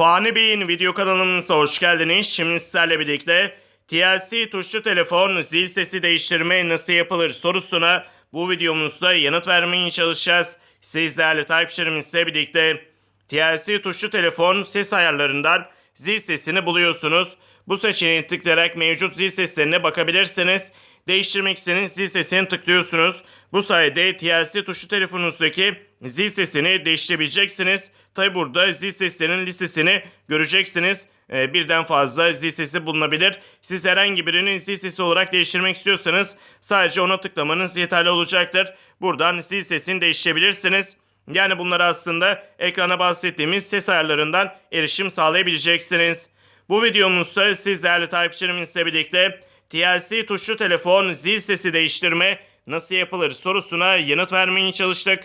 Fani Bey'in video kanalımıza hoş geldiniz. Şimdi sizlerle birlikte TLC tuşlu telefon zil sesi değiştirme nasıl yapılır sorusuna bu videomuzda yanıt vermeye çalışacağız. Siz değerli takipçilerimizle birlikte TLC tuşlu telefon ses ayarlarından zil sesini buluyorsunuz. Bu seçeneği tıklayarak mevcut zil seslerine bakabilirsiniz. Değiştirmek istediğiniz zil sesini tıklıyorsunuz. Bu sayede TLC tuşlu telefonunuzdaki zil sesini değiştirebileceksiniz. Tabi burada zil seslerinin listesini göreceksiniz. Ee, birden fazla zil sesi bulunabilir. Siz herhangi birini zil sesi olarak değiştirmek istiyorsanız sadece ona tıklamanız yeterli olacaktır. Buradan zil sesini değiştirebilirsiniz. Yani bunlara aslında ekrana bahsettiğimiz ses ayarlarından erişim sağlayabileceksiniz. Bu videomuzda siz değerli takipçilerimizle birlikte TLC tuşlu telefon zil sesi değiştirme nasıl yapılır sorusuna yanıt vermeye çalıştık.